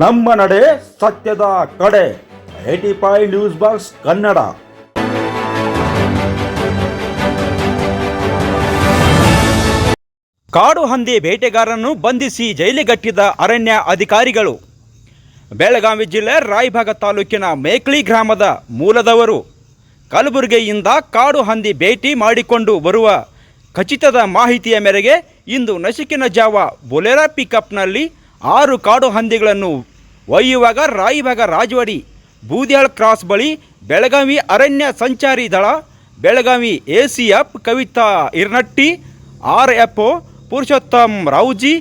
ನಮ್ಮ ನಡೆ ಸತ್ಯದ ಕಡೆ. Eighty five news box Kannada. ಕಾಡು ಹಂದಿ ಬೇಟೆಗಾರರನ್ನು ಬಂಧಿಸಿ ಜೈಲಿಗಟ್ಟಿದ ಅರಣ್ಯ ಅಧಿಕಾರಿಗಳು. ಬೆಳಗಾವಿ ಜಿಲ್ಲೆ ರಾಯಭಾಗ ತಾಲೂಕಿನ ಮೇಕ್ಳಿ ಗ್ರಾಮದ ಮೂಲದವರು ಕಲಬುರಗಿಯಿಂದ ಕಾಡು ಹಂದಿ ಭೇಟಿ ಮಾಡಿಕೊಂಡು ಬರುವ ಖಚಿತದ ಮಾಹಿತಿಯ ಮೇರೆಗೆ ಇಂದು ನಸುಕಿನ ಜಾವ ಬೊಲೆರಾ ಪಿಕಪ್ನಲ್ಲಿ ಆರು ಕಾಡು ಹಂದಿಗಳನ್ನು ಒಯ್ಯುವಾಗ ರಾಯಿಬಾಗ ರಾಜವಾಡಿ, ಬೂದ್ಯಾಳ್ ಕ್ರಾಸ್ ಬಳಿ ಬೆಳಗಾವಿ ಅರಣ್ಯ ಸಂಚಾರಿ ದಳ, Belagavi A C F Kavitha Irnatti R F O Purushottam Rauji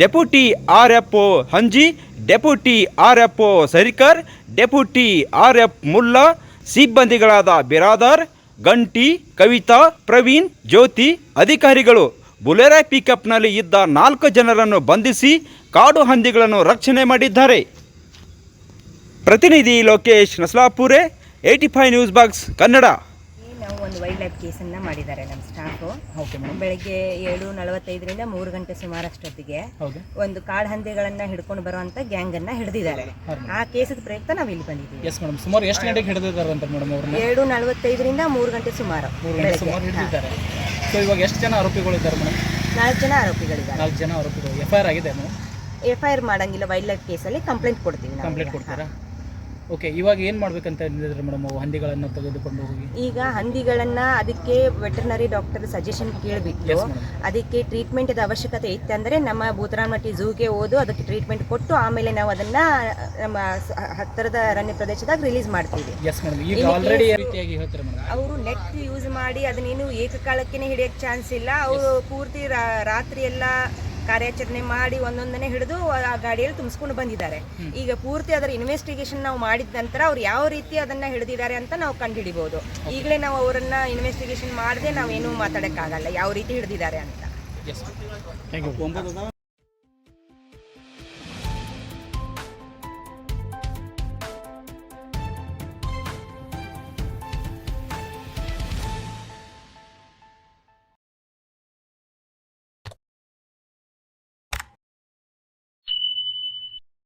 deputy R F Hanji, deputy R F Sarikar, deputy R F Mulla, ಸಿಬ್ಬಂದಿಗಳಾದ Biradar, Ganti, Kavita, Praveen, ಜ್ಯೋತಿ, ಅಧಿಕಾರಿಗಳು ಬುಲೆರಾ ಪಿಕಪ್ನಲ್ಲಿ ಇದ್ದ ನಾಲ್ಕು ಜನರನ್ನು ಬಂಧಿಸಿ ಕಾಡು ಹಂದಿಗಳನ್ನು ರಕ್ಷಣೆ ಮಾಡಿದ್ದಾರೆ. ಪ್ರತಿನಿಧಿ Lokesh Naslapure eighty five news box Kannada. ಈ ನಾವು ಒಂದು ವೈಲ್ಡ್ ಲೈಫ್ ಕೇಸನ್ನ ಮಾಡಿದ್ದಾರೆ ನಮ್ಮ ಸ್ಟಾಫು ಬೆಳಗ್ಗೆ ಏಳು ನಲವತ್ತೈದರಿಂದ ಮೂರು ಗಂಟೆ ಸುಮಾರು ಅಷ್ಟೊತ್ತಿಗೆ ಒಂದು ಕಾಡು ಹಂದಿಗಳನ್ನ ಹಿಡ್ಕೊಂಡು ಬರುವಂತ ಗ್ಯಾಂಗ್ ಅನ್ನ ಹಿಡಿದಿದ್ದಾರೆ. ಆ ಕೇಸದ ಪ್ರಯುಕ್ತ ನಾವು ಇಲ್ಲಿ ಬಂದಿದ್ದೀವಿ. ಸುಮಾರು ಎಷ್ಟು ಗಂಟೆಗೆ ಹಿಡಿದಿದ್ದಾರೆ ಅಂತ ಮೇಡಮ್ ಏಳು ನಲವತ್ತೈದರಿಂದ ಮೂರು ಗಂಟೆ ಸುಮಾರು ಮೂರು ಗಂಟೆ ಸುಮಾರು ಹಿಡಿದಿದ್ದಾರೆ. ಸೊ ಇವಾಗ ಎಷ್ಟು ಜನ ಆರೋಪಿಗಳಿದ್ದಾರೆ ಮೇಡಮ್ ನಾಲ್ಕು ಜನ ಆರೋಪಿಗಳಿದ್ದಾರೆ. ನಾಲ್ಕು ಜನ ಆರೋಪಿಗಳು. ಎಫ್ ಐ ಆರ್ ಆಗಿದೆ ಎಫ್ ಐ ಆರ್ ಮಾಡಂಗಿಲ್ಲ ವೈಲ್ಡ್ ಲೈಫ್ ಕೇಸಲ್ಲಿ ಕಂಪ್ಲೇಂಟ್ ಕೊಡ್ತೀವಿ ನಾವು ಕಂಪ್ಲೇಂಟ್ ಕೊಡ್ತೀರಾ? ಓಕೆ ಇವಾಗ ಏನು ಮಾಡ್ಬೇಕಂತ ಹೇಳಿದ್ರೆ ಮೇಡಮ್ ಅವು ಹಂದಿಗಳನ್ನು ತೆಗೆದುಕೊಂಡು ಹೋಗಿ. ಈಗ ಹಂದಿಗಳನ್ನು ಅದಕ್ಕೆ ವೆಟರ್ನರಿ ಡಾಕ್ಟರ್ ಸಜೆಷನ್ ಕೇಳಬೇಕು. ಅದಕ್ಕೆ ಟ್ರೀಟ್ಮೆಂಟ್ ಅವಶ್ಯಕತೆ ಇತ್ತಂದರೆ ನಮ್ಮ ಭೂತರಾಮಟ್ಟಿ ಝೂಗೆ ಓದು ಅದಕ್ಕೆ ಟ್ರೀಟ್ಮೆಂಟ್ ಕೊಟ್ಟು ಆಮೇಲೆ ನಾವು ಅದನ್ನ ನಮ್ಮ ಹತ್ತಿರದ ಅರಣ್ಯ ಪ್ರದೇಶದಾಗ ರಿಲೀಸ್ ಮಾಡ್ತೀವಿ. ಅವರು ನೆಟ್ ಯೂಸ್ ಮಾಡಿ ಅದನ್ನೇನು ಏಕಕಾಲಕ್ಕೆ ಹಿಡಿಯೋಕ್ಕೆ ಚಾನ್ಸ್ ಇಲ್ಲ. ಅವರು ಪೂರ್ತಿ ರಾತ್ರಿ ಎಲ್ಲ ಕಾರ್ಯಾಚರಣೆ ಮಾಡಿ ಒಂದೊಂದನೆ ಹಿಡಿದು ಆ ಗಾಡಿಯಲ್ಲಿ ತುಂಬಿಸ್ಕೊಂಡು ಬಂದಿದ್ದಾರೆ. ಈಗ ಪೂರ್ತಿ ಅದರ ಇನ್ವೆಸ್ಟಿಗೇಷನ್ ನಾವು ಮಾಡಿದ ನಂತರ ಅವ್ರು ಯಾವ ರೀತಿ ಅದನ್ನ ಹಿಡಿದಿದ್ದಾರೆ ಅಂತ ನಾವು ಕಂಡುಹಿಡಿಬಹುದು ಈಗಲೇ ನಾವು ಅವರನ್ನ ಇನ್ವೆಸ್ಟಿಗೇಷನ್ ಮಾಡದೆ ನಾವೇನು ಮಾತಾಡಕ್ಕಾಗಲ್ಲ. ಯಾವ ರೀತಿ ಹಿಡಿದಿದ್ದಾರೆ ಅಂತ. Thank you